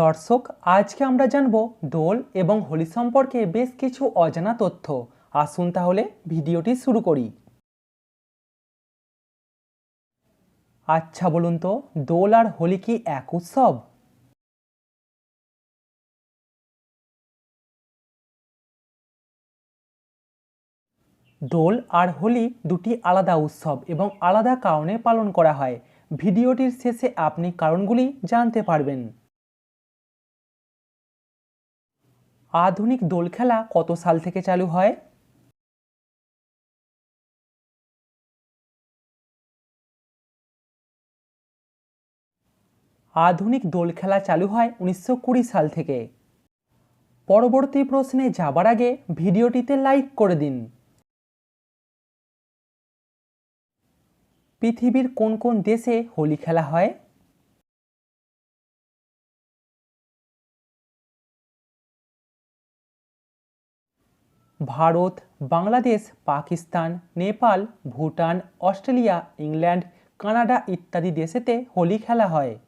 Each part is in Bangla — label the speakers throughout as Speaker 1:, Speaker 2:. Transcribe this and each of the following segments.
Speaker 1: দর্শক, আজকে আমরা জানব দোল এবং হোলি সম্পর্কে বেশ কিছু অজানা তথ্য। আসুন তাহলে ভিডিওটি শুরু করি। আচ্ছা বলুন তো, দোল আর হোলি কি এক উৎসব? দোল আর হোলি দুটি আলাদা উৎসব এবং আলাদা কারণে পালন করা হয়। ভিডিওটির শেষে আপনি কারণগুলি জানতে পারবেন। আধুনিক দোল খেলা কত সাল থেকে চালু হয়? আধুনিক দোল খেলা চালু হয় উনিশশো কুড়ি সাল থেকে। পরবর্তী প্রশ্নে যাবার আগে ভিডিওটিতে লাইক করে দিন। পৃথিবীর কোন কোন দেশে হোলি খেলা হয়? Bharat, Bangladesh, Pakistan, Nepal, Bhutan, Australia, England, Canada ইত্যাদি দেশেতে হোলি খেলা হয়।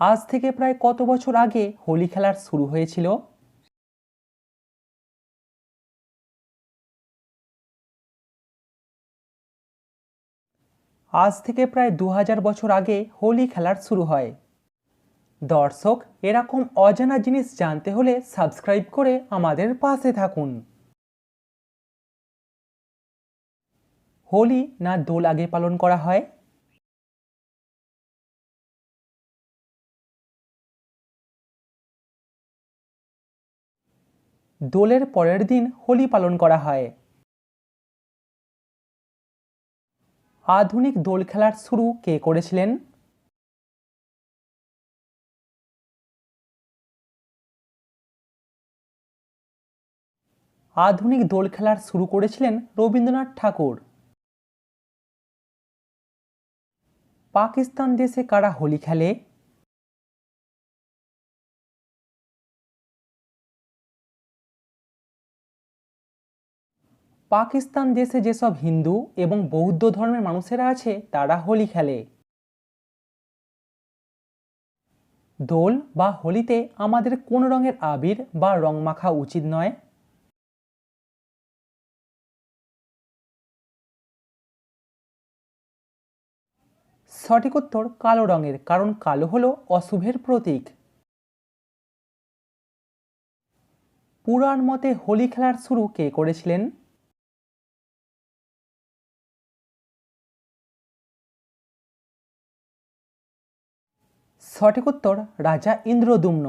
Speaker 1: আজ থেকে প্রায় কত বছর আগে হোলি খেলার শুরু হয়েছিল? আজ থেকে প্রায় দু হাজার বছর আগে হোলি খেলার শুরু হয়। দর্শক, এরকম অজানা জিনিস জানতে হলে সাবস্ক্রাইব করে আমাদের পাশে থাকুন। হোলি না দোল আগে পালন করা হয়? দোলের পরের দিন হোলি পালন করা হয়। আধুনিক দোল খেলার শুরু কে করেছিলেন? আধুনিক দোল খেলার শুরু করেছিলেন রবীন্দ্রনাথ ঠাকুর। পাকিস্তান দেশে কারা হোলি খেলে? পাকিস্তান দেশে যেসব হিন্দু এবং বৌদ্ধ ধর্মের মানুষেরা আছে, তারা হোলি খেলে। দোল বা হোলিতে আমাদের কোন রঙের আবির বা রং মাখা উচিত নয়? সঠিক উত্তর কালো রঙের, কারণ কালো হলো অশুভের প্রতীক। পুরাণ মতে হোলি খেলার শুরু কে করেছিলেন? সঠিক উত্তর রাজা ইন্দ্রদুম্ন।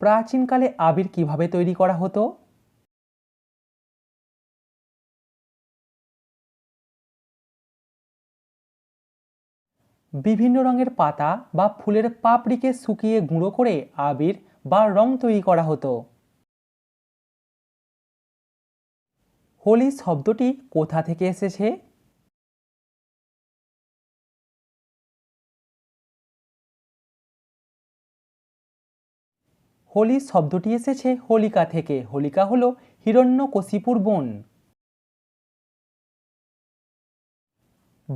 Speaker 1: প্রাচীনকালে আবির কীভাবে তৈরি করা হতো? বিভিন্ন রঙের পাতা বা ফুলের পাপড়িকে শুকিয়ে গুঁড়ো করে আবির বা রং তৈরি করা হতো। হোলি শব্দটি কোথা থেকে এসেছে? হোলি শব্দটি এসেছে হোলিকা থেকে। হোলিকা হলো হিরণ্যকশিপুর বোন।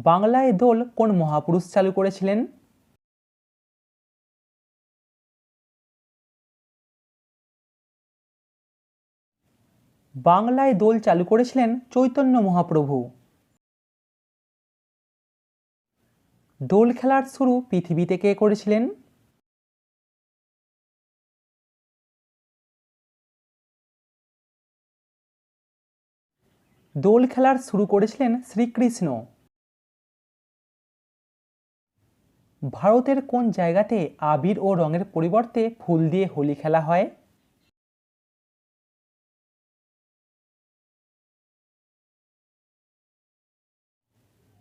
Speaker 1: বাংলায় দোল কোন মহাপুরুষ চালু করেছিলেন? বাংলায় দোল চালু করেছিলেন চৈতন্য মহাপ্রভু। দোল খেলার শুরু পৃথিবীতে কে করেছিলেন? দোল খেলার শুরু করেছিলেন শ্রীকৃষ্ণ। ভারতের কোন জায়গাতে আবির ও রঙের পরিবর্তে ফুল দিয়ে হোলি খেলা হয়?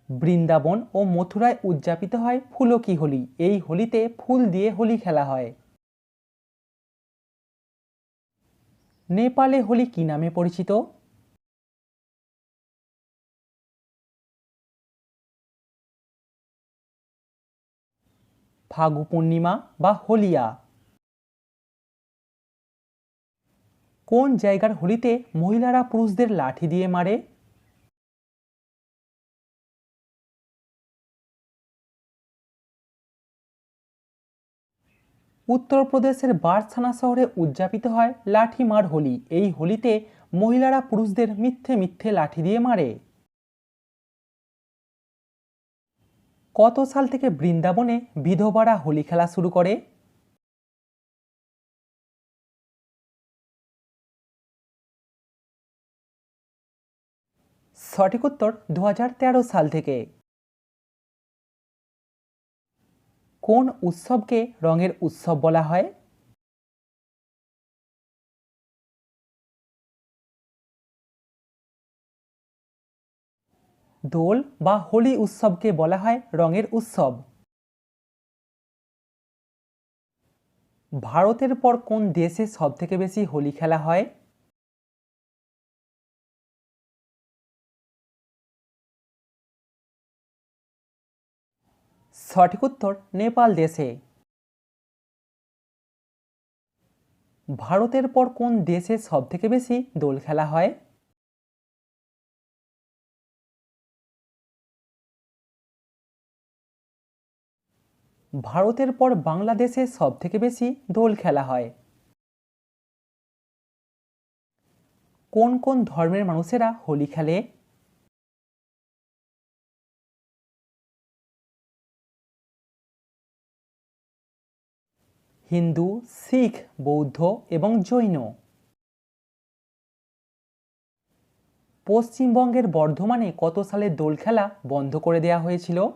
Speaker 1: বৃন্দাবন ও মথুরায় উদযাপিত হয় ফুলকি হোলি। এই হোলিতে ফুল দিয়ে হোলি খেলা হয়। নেপালে হোলি কি নামে পরিচিত? ফাগু পূর্ণিমা বা হোলিয়া। কোন জায়গার হোলিতে মহিলারা পুরুষদের লাঠি দিয়ে মারে? উত্তরপ্রদেশের বারছানা শহরে উদযাপিত হয় লাঠি মার হোলি। এই হোলিতে মহিলারা পুরুষদের মিথ্যে মিথ্যে লাঠি দিয়ে মারে। কত সাল থেকে বৃন্দাবনে বিধবারা হোলি খেলা শুরু করে? সঠিক উত্তর দু হাজার তেরো সাল থেকে। কোন উৎসবকে রঙের উৎসব বলা হয়? দোল বা হোলি উৎসবকে বলা হয় রঙের উৎসব। ভারতের পর কোন দেশে সবথেকে বেশি হোলি খেলা হয়? সঠিক উত্তর, নেপাল দেশে। ভারতের পর কোন দেশে সবথেকে বেশি দোল খেলা হয়? ভারতের পর বাংলাদেশে সবথেকে বেশি দোল খেলা হয়। কোন কোন ধর্মের মানুষেরা হোলি খেলে? হিন্দু, শিখ, বৌদ্ধ এবং জৈন। পশ্চিমবঙ্গের বর্ধমানে কত সালে দোল খেলা বন্ধ করে দেওয়া হয়েছিল?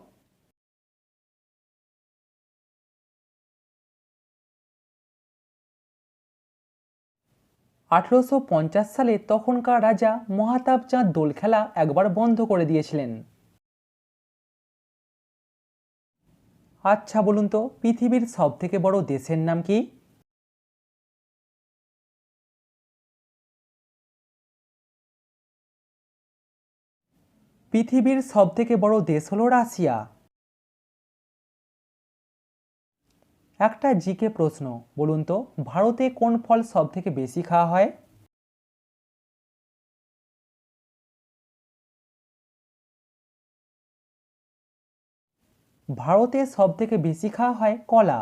Speaker 1: আঠেরোশো পঞ্চাশ সালে তখনকার রাজা মহাতাব চাঁদ দোল খেলা একবার বন্ধ করে দিয়েছিলেন। আচ্ছা বলুন তো, পৃথিবীর সব থেকে বড় দেশের নাম কি? পৃথিবীর সব থেকে বড় দেশ হলো রাশিয়া। একটা জিকে প্রশ্ন, বলুন তো, ভারতে কোন ফল সব থেকে বেশি খাওয়া হয়? ভারতে সব থেকে বেশি খাওয়া হয় কলা।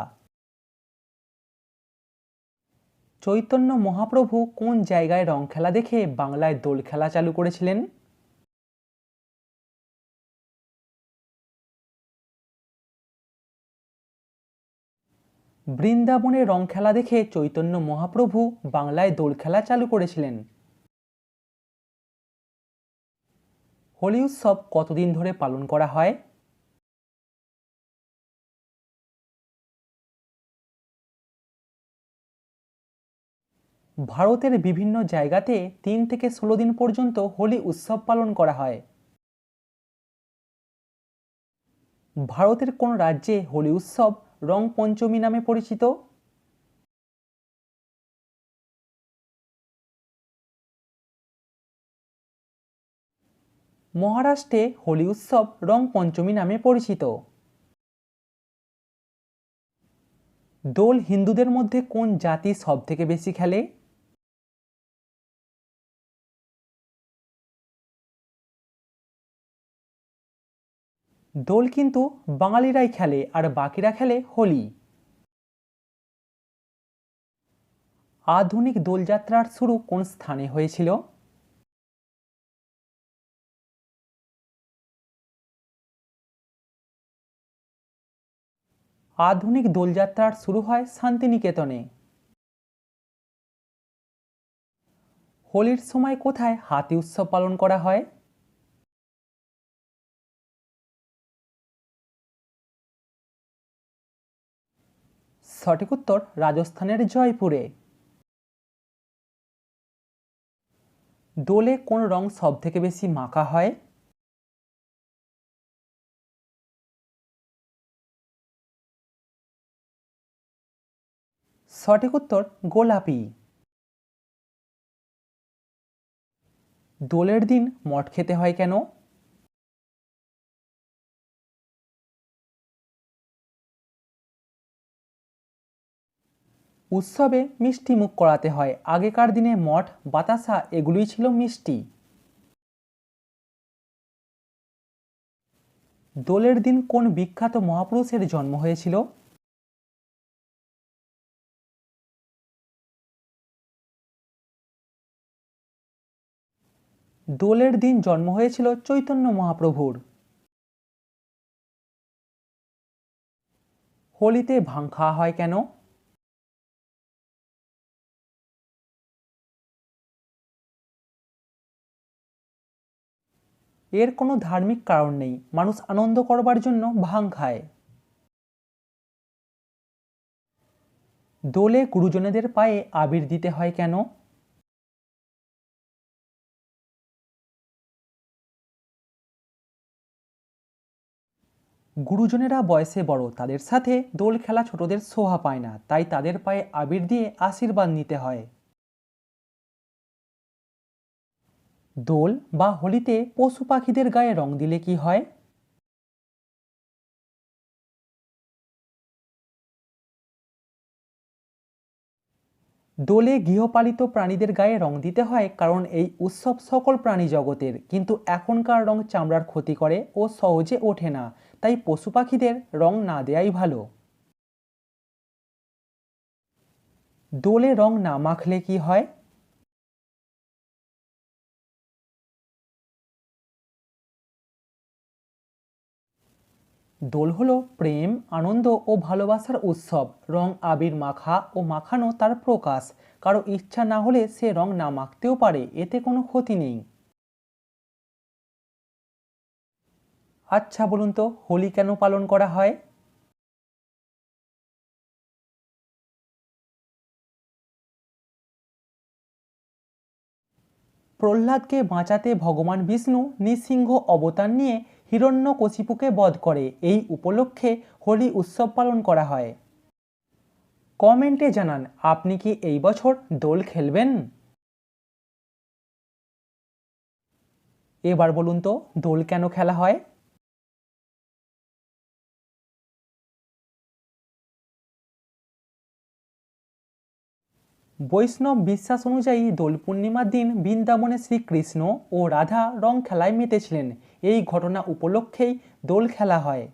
Speaker 1: চৈতন্য মহাপ্রভু কোন জায়গায় রং খেলা দেখে বাংলায় দোল খেলা চালু করেছিলেন? বৃন্দাবনে রং খেলা দেখে চৈতন্য মহাপ্রভু বাংলায় দোল খেলা চালু করেছিলেন। হোলি উৎসব কতদিন ধরে পালন করা হয়? ভারতের বিভিন্ন জায়গাতে তিন থেকে ষোলো দিন পর্যন্ত হোলি উৎসব পালন করা হয়। ভারতের কোন রাজ্যে হোলি উৎসব রং পঞ্চমী নামে পরিচিত। মহারাষ্ট্রে হোলি উৎসব রং পঞ্চমী নামে পরিচিত। দোল হিন্দুদের মধ্যে কোন জাতি সবথেকে বেশি খেলে? দোল কিন্তু বাঙালিরাই খেলে আর বাকিরা খেলে হোলি। আধুনিক দোলযাত্রার শুরু কোন স্থানে হয়েছিল? আধুনিক দোলযাত্রার শুরু হয় শান্তিনিকেতনে। হোলির সময় কোথায় হাতি উৎসব পালন করা হয়? সঠিক উত্তর রাজস্থানের জয়পুরে। দোলে কোন রং সব থেকে বেশি মাখা হয়? সঠিক উত্তর গোলাপি। দোলের দিন মদ খেতে হয় কেন? উৎসবে মিষ্টি মুখ করাতে হয়। আগেকার দিনে মঠ, বাতাসা এগুলোই ছিল মিষ্টি। দোলের দিন কোন বিখ্যাত মহাপুরুষের জন্ম হয়েছিল? দোলের দিন জন্ম হয়েছিল চৈতন্য মহাপ্রভুর। হোলিতে ভাং খাওয়া হয় কেন? এর কোনো ধার্মিক কারণ নেই। মানুষ আনন্দ করবার জন্য ভাং খায়। দোলে গুরুজনেদের পায়ে আবির দিতে হয় কেন? গুরুজনেরা বয়সে বড়, তাদের সাথে দোল খেলা ছোটদের শোভা পায় না, তাই তাদের পায়ে আবির দিয়ে আশীর্বাদ নিতে হয়। দোল বা হোলিতে পশু পাখিদের গায়ে রং দিলে কি হয়? দোলে গৃহপালিত প্রাণীদের গায়ে রং দিতে হয় কারণ এই উৎসব সকল প্রাণী জগতের। কিন্তু এখনকার রং চামড়ার ক্ষতি করে ও সহজে ওঠে না। তাই পশু পাখিদের রং না দেয়াই ভালো। দোলে রং না মাখলে কি হয়? দোল হলো প্রেম, আনন্দ ও ভালোবাসার উৎসব। রং আবির মাখা ও মাখানো তার প্রকাশ। কারও ইচ্ছা না হলে সে রং না মাখতেও পারে, এতে কোনো ক্ষতি নেই। আচ্ছা বলুন তো, হোলি কেন পালন করা হয়? প্রহ্লাদকে বাঁচাতে ভগবান বিষ্ণু নৃসিংহ অবতার নিয়ে হিরণ্যকশিপুকে বধ করে। এই উপলক্ষে হোলি উৎসব পালন করা হয়। কমেন্টে জানান, আপনি কি এই বছর দোল খেলবেন? এবার বলুন তো, দোল কেন খেলা হয়? বৈষ্ণব বিশ্বাস অনুযায়ী দোল পূর্ণিমার দিন বৃন্দাবনে শ্রীকৃষ্ণ ও রাধা রং খেলায় মেতেছিলেন। এই ঘটনা উপলক্ষেই দোল খেলা হয়।